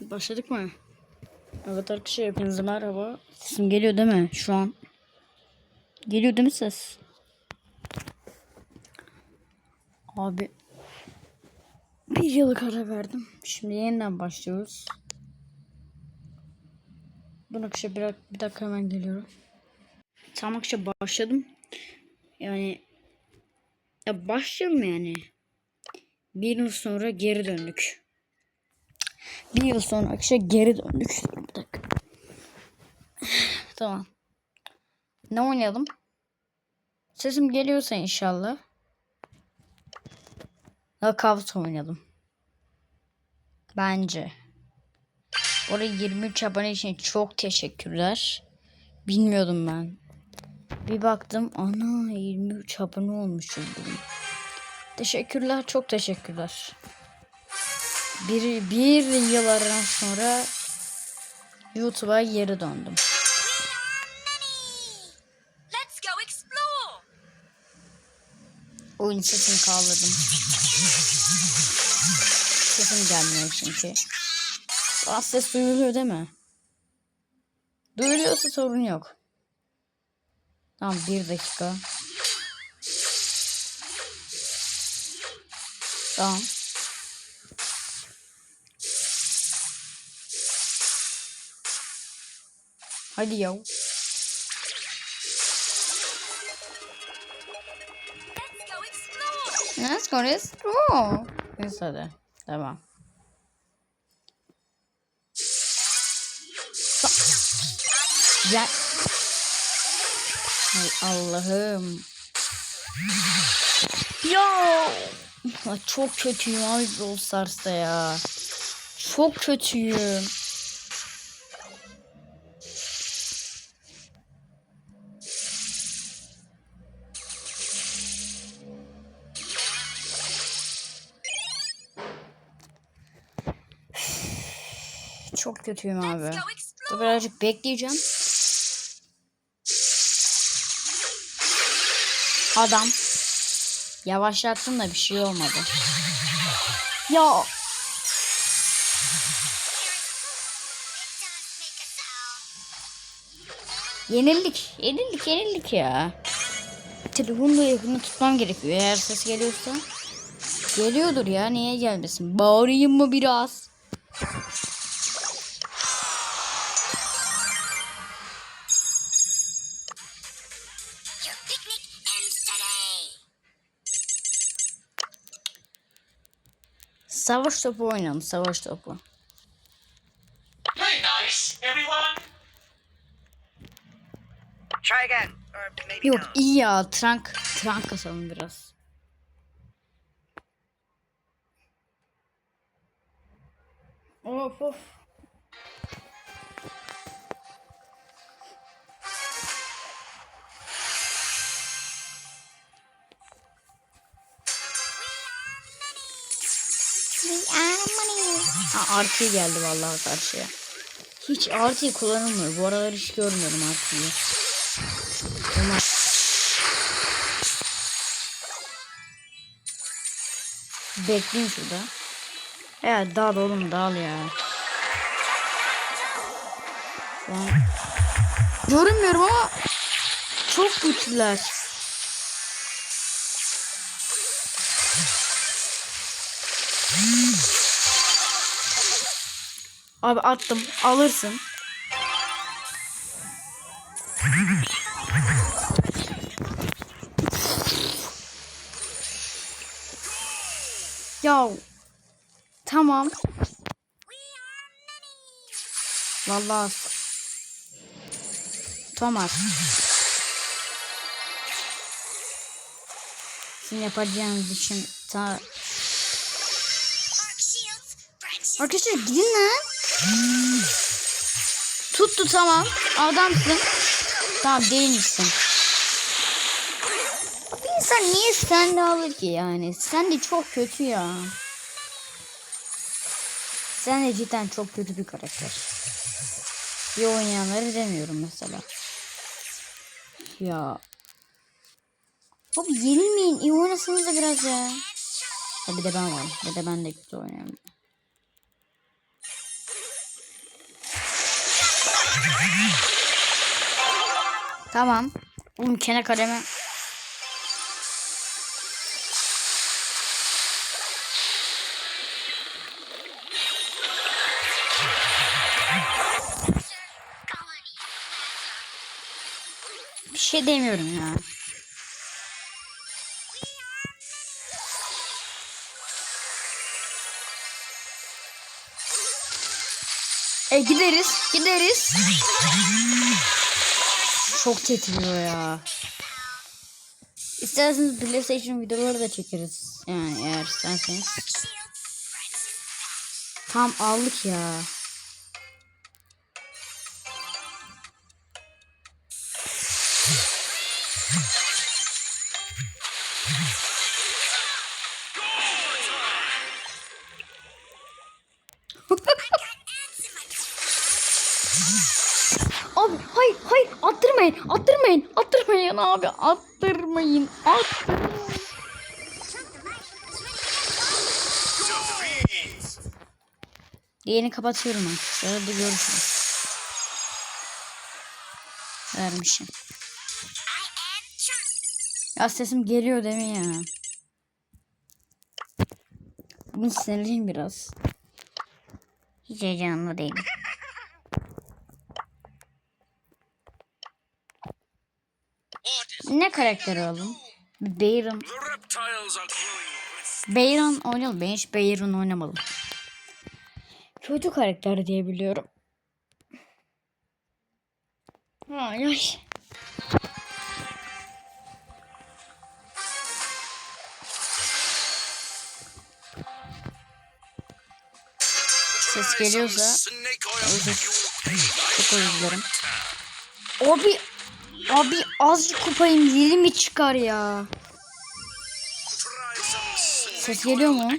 Başladık mı? Evet arkadaşlar hepinize merhaba. Sesim geliyor değil mi şu an? Geliyor değil mi ses? Abi bir yıllık ara verdim. Şimdi yeniden başlıyoruz. Dur arkadaşlar bir, bir dakika hemen geliyorum. Tamam arkadaşlar başladım. Yani ya başlayalım yani. Bir yıl sonra geri döndük. Bir yıl sonra akışa geri döndük. Bir dakika. tamam. Ne oynayalım? Sesim geliyorsa inşallah. Knockout oynayalım. Bence. Oraya 23 abone için çok teşekkürler. Bilmiyordum ben. Bir baktım ana 23 abone olmuşum. Teşekkürler çok teşekkürler. Bir, bir yıl aradan sonra YouTube'a geri döndüm. Oyun sesini kaldırdım. Sesim gelmiyor çünkü. Az ses duyuluyor değil mi? Duyuluyorsa sorun yok. Tamam bir dakika. Tamam. Hadi yav. Let's go explore. Neyse hadi. Tamam. Ya. Hay Allah'ım. Ya. Ya Çok kötüyüm abi Brawl Stars'ta ya. Çok kötüyüm. Çok kötüyüm abi. Dur birazcık bekleyeceğim. Adam. Yavaşlattım da bir şey olmadı. Ya. Yenildik. Yenildik yenildik ya. Telefonu da yakını tutmam gerekiyor. Eğer ses geliyorsa. Geliyordur ya. Niye gelmesin? Bağırayım mı biraz? Savaş topu oynayalım. Savaş topu. Play nice, everyone. Try again, or maybe Yok no. iyi ya. Trank. Trank kasalım biraz. Of of. Ha, artı geldi vallahi karşıya. Hiç artı kullanılmıyor. Bu aralar hiç görmüyorum artıyı. Ama Bekleyin şurada. Evet dağıl oğlum dağıl ya. Şu görünmüyorum ama çok güçlüler. Abi attım alırsın. Ya tamam. Vallahi Thomas. Sizin yapacağınız için ta... Arkadaşlar gidin lan. Tuttu tamam. Adamsın. Tamam değilmişsin. Bir insan niye sen de alır ki yani? Sen de çok kötü ya. Sen de cidden çok kötü bir karakter. İyi oynayanları demiyorum mesela. Ya. Abi yenilmeyin. İyi oynasanız da biraz ya. Ha bir de ben varım. Bir de ben de kötü oynuyorum. Tamam. Oğlum kene kaleme. Bir şey demiyorum ya. E gideriz, gideriz. Çok titriyor ya. İsterseniz PlayStation videoları da çekeriz. Yani eğer isterseniz. Tam aldık ya. Abi hayır hayır attırmayın attırmayın attırmayın abi attırmayın attırmayın. Yeni kapatıyorum ben. Arada görüşürüz. Vermişim. Ya sesim geliyor değil ya? Bugün sinirliyim biraz. Hiç heyecanlı değilim. Ne karakteri alalım? Bayron. Bayron oynayalım. Ben hiç Bayron oynamadım. Kötü karakter diye biliyorum. Ay ay. Ses geliyorsa özür, çok özür dilerim. Abi abi azıcık kupayım zili mi çıkar ya? Ses geliyor mu?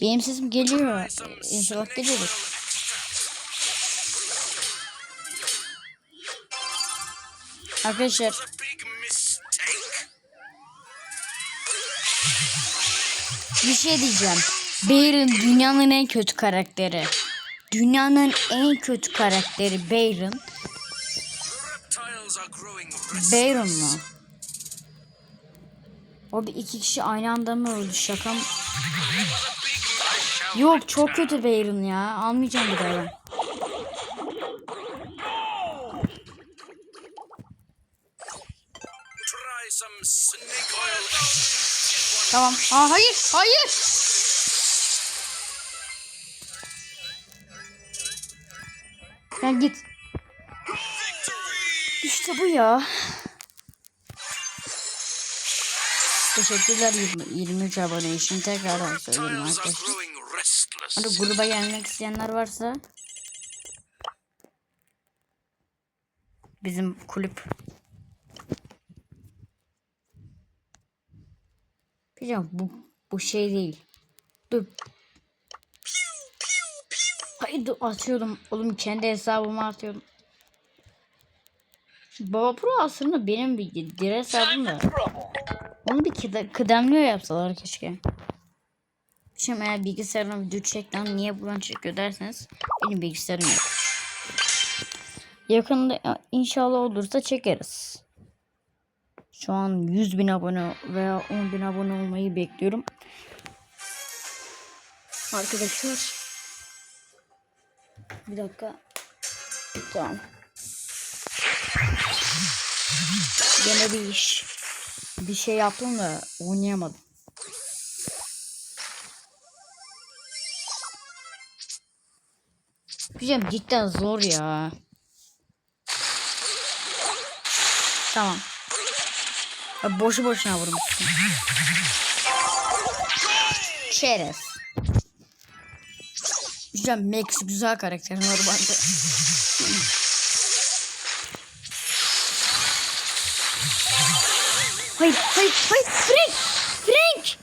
Benim sesim geliyor. İnşallah extract. Arkadaşlar bir şey diyeceğim. Bayron dünyanın en kötü karakteri. Dünyanın en kötü karakteri Bayron. Bayron mu? O bir iki kişi aynı anda mı öldü şaka mı? Yok çok kötü Bayron ya. Almayacağım bir daha ben. Tamam. Aa, hayır hayır. Sen git. İşte bu ya. Teşekkürler 20, 23 abone için tekrardan söylüyorum arkadaşlar. Hadi gruba gelmek isteyenler varsa bizim kulüp Diyeceğim bu bu şey değil. Dur. Hayır dur atıyordum. Oğlum kendi hesabıma atıyordum. Şu Baba Pro aslında benim bir dir hesabım da. Onu bir kıdemliyor yapsalar keşke. Şimdi eğer bilgisayarına video çekten niye buradan çekiyor derseniz benim bilgisayarım yok. Yakında inşallah olursa çekeriz. Şu an 100 bin abone veya 10 bin abone olmayı bekliyorum. Arkadaşlar. Bir dakika. Tamam. Gene bir iş. Bir şey yaptım da oynayamadım. Diyeceğim cidden zor ya. Tamam. Ya boşu boşuna vurmuşsun. Çerez. Diyeceğim Max güzel karakter normalde. Hayır, hayır, hayır. Frank! Frank!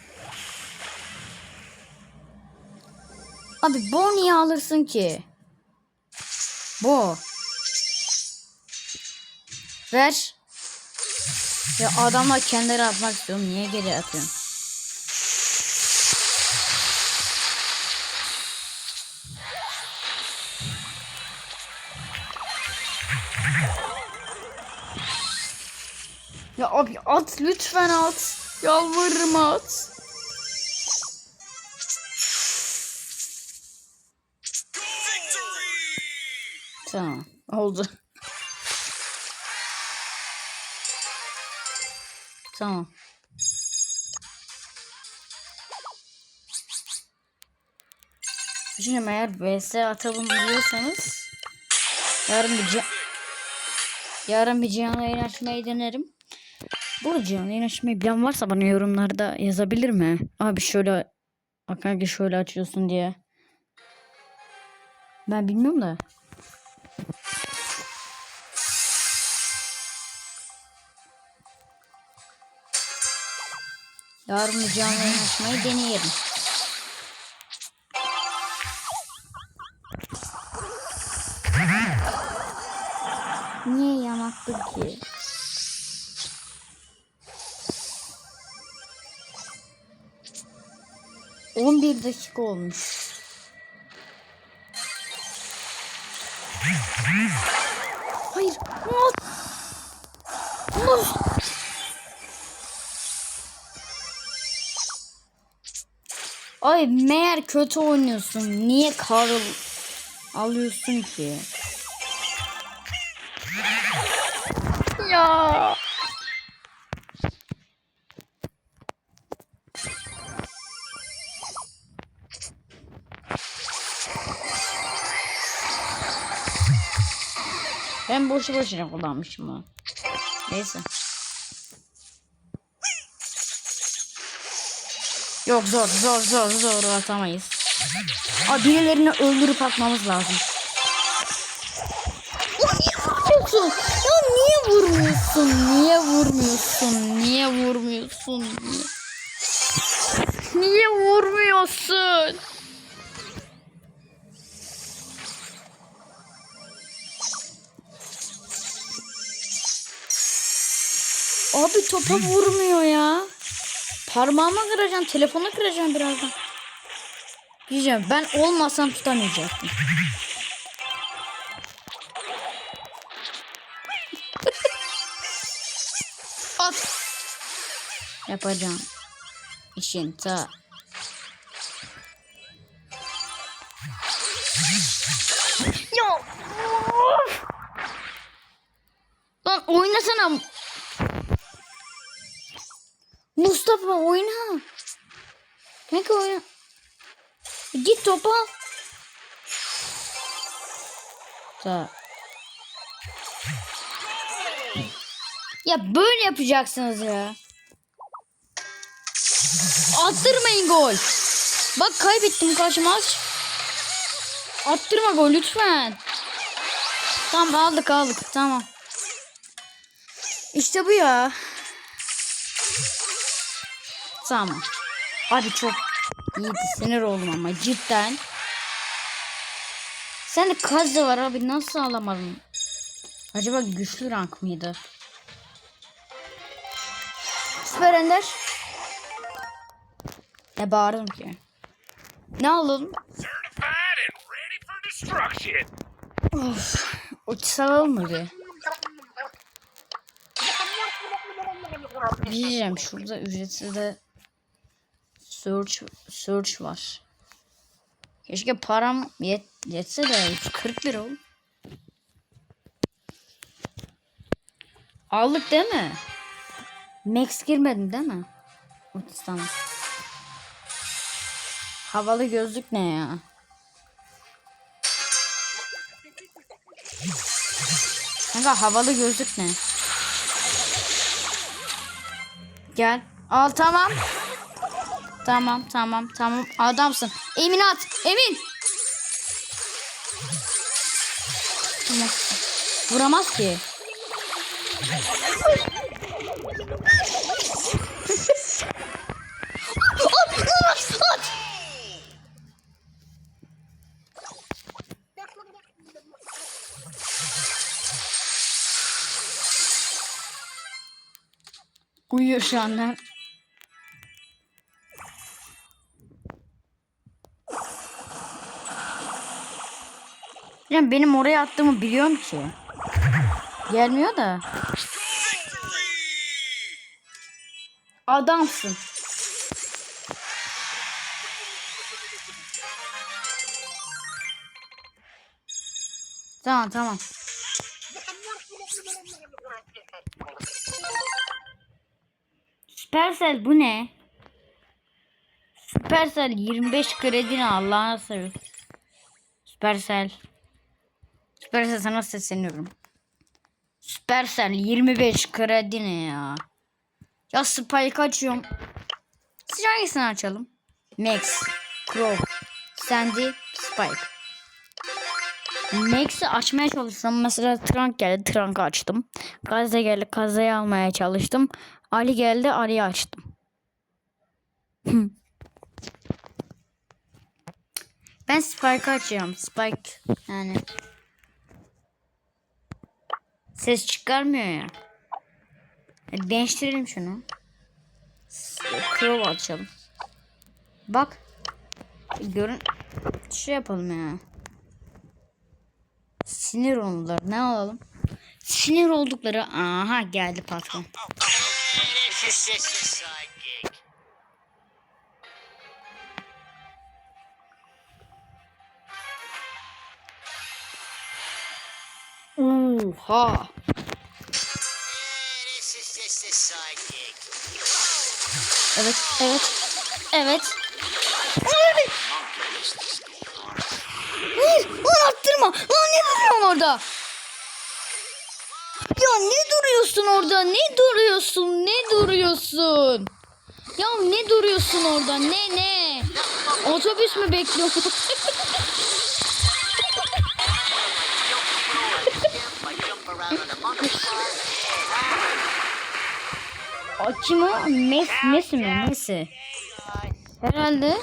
Abi Bo niye alırsın ki? Bo. Ver. Ya adamlar kendileri atmak istiyorum. Niye geri atıyorsun? Abi at lütfen at. Yalvarırım at. Tamam oldu. Tamam. Düşünün eğer vs atalım diyorsanız yarın bir yarın bir canlı yayın açmayı denerim. Bu canlı yayın açmayı bilen varsa bana yorumlarda yazabilir mi? Abi şöyle Akagi şöyle açıyorsun diye. Ben bilmiyorum da. Yarın bir canlı yayın deneyelim. Niye yanaktın ki? On bir dakika olmuş. Hayır. Muz. Muz. Ay meğer kötü oynuyorsun. Niye Karl alıyorsun ki? Ya. Boşu boşuna kullanmışım onu. Neyse. Yok zor zor zor zor atamayız. Aa, birilerini öldürüp atmamız lazım. Ya niye vurmuyorsun? Niye vurmuyorsun? Niye vurmuyorsun? Niye vurmuyorsun? Topa vurmuyor ya. Parmağıma kıracağım, telefonu kıracağım birazdan. Diyeceğim ben olmasam tutamayacaktım. At. Yapacağım. İşin ta. Ya. of! Lan oynasana. Mustafa oyna. Kanka oyna. Git topa. Ta. Ya böyle yapacaksınız ya. Attırmayın gol. Bak kaybettim kaç maç. Attırma gol lütfen. Tamam aldık aldık tamam. İşte bu ya. Tamam. Abi çok iyiydi sinir oldum ama cidden. Sen de kaz da var abi nasıl alamadın? Acaba güçlü rank mıydı? Süper Ender. Ne bağırdım ki? Ne alalım? Of. Uçsal alalım mı diyeceğim şurada ücretsiz de search search var. Keşke param yet, yetse de 140 lira oğlum. Aldık değil mi? Max girmedin değil mi? Uçsal. Tamam. Havalı gözlük ne ya? Kanka havalı gözlük ne? Gel. Al tamam. Tamam tamam tamam adamsın. Emin at. Emin. Tamam. Vuramaz ki. Uyuyor şu anda. Ya benim oraya attığımı biliyorum ki. Gelmiyor da. Adamsın. Tamam tamam. Supercell bu ne? Supercell 25 kredini Allah'ına seversen. Supercell. Supercell sana sesleniyorum. Supercell 25 kredi ne ya? Ya Spike açıyorum. Siz hangisini açalım? Max, Crow, Sandy, Spike. Max'i açmaya çalışıyorum. Mesela Trunk geldi. Trunk'ı açtım. Gazze geldi. Gazze'yi almaya çalıştım. Ali geldi. Ali'yi açtım. Ben Spike'ı açıyorum. Spike yani. Ses çıkarmıyor ya. E, Değiştirelim şunu. Crow açalım. Bak. Görün. Şey yapalım ya. Sinir oldular. Ne alalım? Sinir oldukları. Aha geldi patron. Oha. Evet, evet, evet. Hayır, Hayır, lan attırma. Lan ne duruyorsun orada? Ya ne duruyorsun orada? Ne duruyorsun? Ne duruyorsun? Ya ne duruyorsun orada? Ne ne? Otobüs mü bekliyorsun? O kim o? Mes, Messi mi? Messi. Herhalde.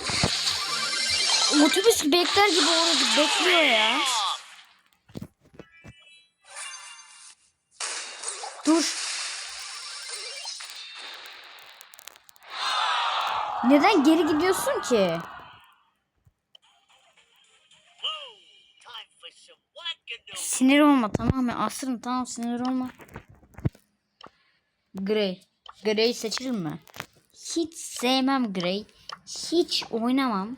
Otobüs bekler gibi orada bekliyor ya. Dur. Neden geri gidiyorsun ki? Sinir olma tamam mı? Asrın tamam sinir olma. Grey. Grey seçilir mi? Hiç sevmem Grey. Hiç oynamam.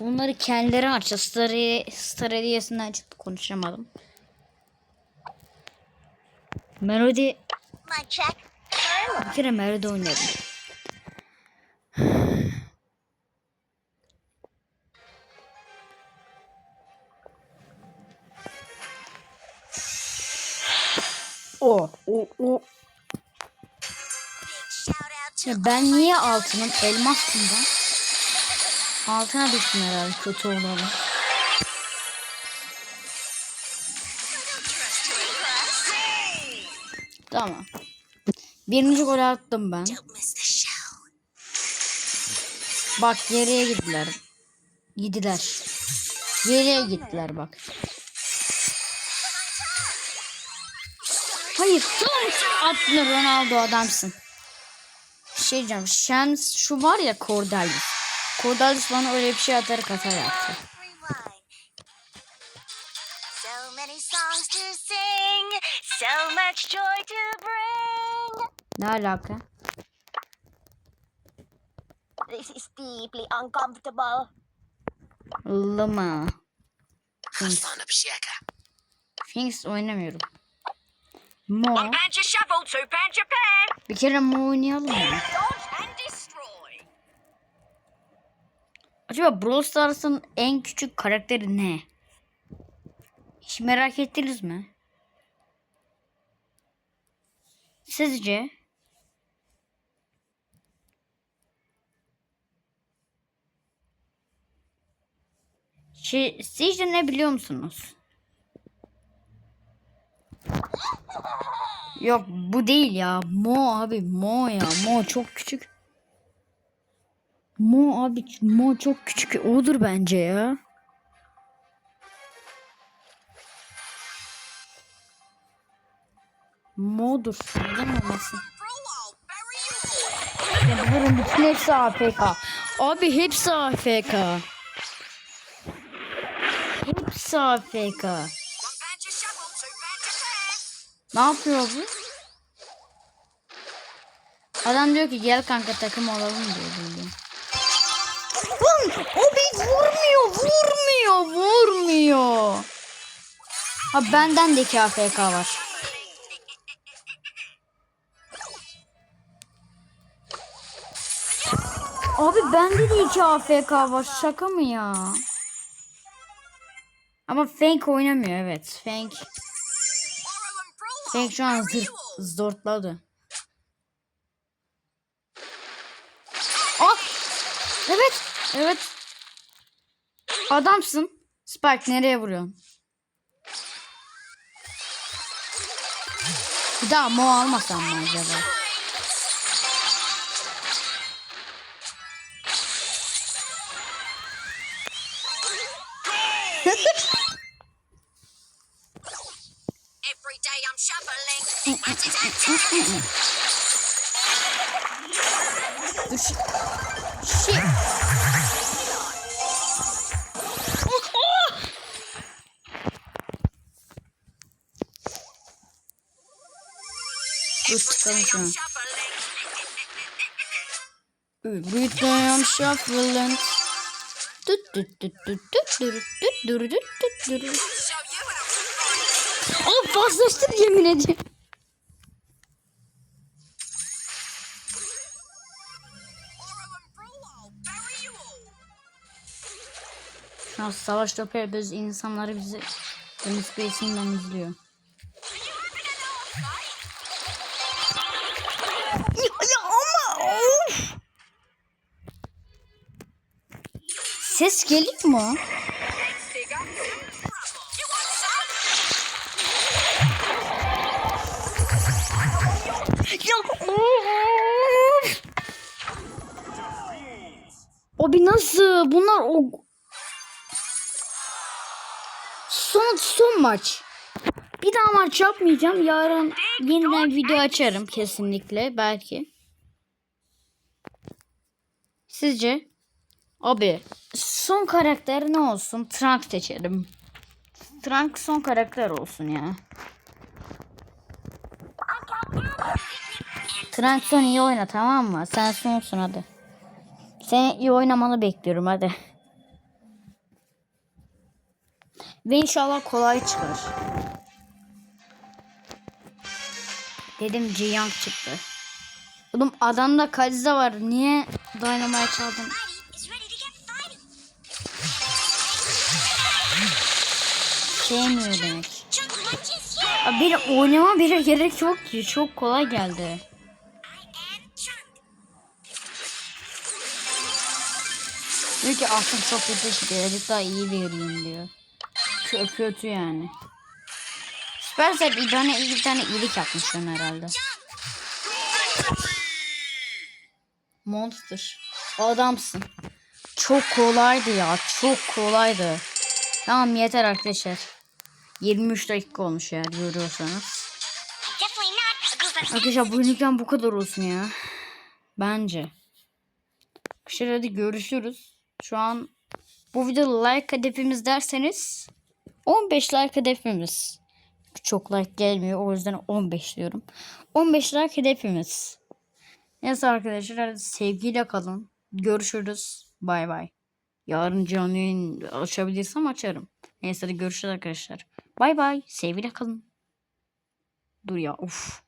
Bunları kendileri açtı. Star, Star hediyesinden çıktı konuşamadım. Melody bir kere Melody oynadım. O, o, o. Ya ben niye altının elmas bundan? Altına düştüm herhalde kötü olalım. Tamam. Birinci gol attım ben. Bak geriye gittiler. Gidiler. Geriye gittiler bak. Hayır. Attın Ronaldo adamsın. Şey diyeceğim. Şems şu var ya Cordalis. Cordalis bana öyle bir şey atarak hata yaptı. Ne alaka? This is deeply uncomfortable. Lama. Finks. Finks oynamıyorum. Mo. Bir kere Mo oynayalım destroy. Acaba Brawl Stars'ın en küçük karakteri ne? Hiç merak ettiniz mi? Sizce? Şey, sizce ne biliyor musunuz? Yok bu değil ya. Mo abi Mo ya. Mo çok küçük. Mo abi Mo çok küçük. Odur bence ya. Mo'dur. Neden olmasın? Ya bunların bütün hepsi AFK. Abi hepsi AFK. Hepsi AFK. Ne yapıyor bu? Adam diyor ki gel kanka takım olalım diyor. Lan o bir vurmuyor vurmuyor vurmuyor. Ha benden de iki AFK var. Abi bende de iki AFK var şaka mı ya? Ama Fank oynamıyor evet. Fank Fank şu an zır, zortladı. Ah! Evet. Evet. Adamsın. Spike nereye vuruyorsun? Bir daha mo almasam mı acaba? Dur şey. Şey. Dur çıkalım şunu. Breathe on shuffling. Oğlum fazlaştım yemin ediyorum. Şu an savaş topu yapıyoruz. İnsanları bizi Deniz Bey'sinden izliyor. Ya, ama of. Ses geliyor mu? Abi nasıl? Bunlar o son son maç. Bir daha maç yapmayacağım. Yarın yeniden video açarım kesinlikle belki. Sizce? Abi son karakter ne olsun? Trunks seçerim. Trunks son karakter olsun ya. Trunks son iyi oyna tamam mı? Sen sonsun hadi. Seni iyi oynamanı bekliyorum hadi. Ve inşallah kolay çıkar. Dedim Jiyank çıktı. Oğlum adamda Kaliza var. Niye Dynamite çaldın? Sevmiyor demek. Yeah. Abi benim oynama bile gerek yok ki. Çok kolay geldi. Diyor ki aslında çok kötü çıkıyor. Azıcık daha iyi vereyim diyor. Kö kötü yani. Supercell bir tane bir tane iyilik yapmış lan herhalde. Monster. Adamsın. Çok kolaydı ya. Çok kolaydı. Tamam yeter arkadaşlar. 23 dakika olmuş ya görüyorsanız. Arkadaşlar bu ünlükten bu kadar olsun ya. Bence. Arkadaşlar hadi görüşürüz. Şu an bu videoda like hedefimiz derseniz 15 like hedefimiz. Çok like gelmiyor o yüzden 15 diyorum. 15 like hedefimiz. Neyse arkadaşlar sevgiyle kalın. Görüşürüz. Bay bay. Yarın canlı yayın açabilirsem açarım. Neyse hadi görüşürüz arkadaşlar. Bay bay. Sevgiyle kalın. Dur ya of.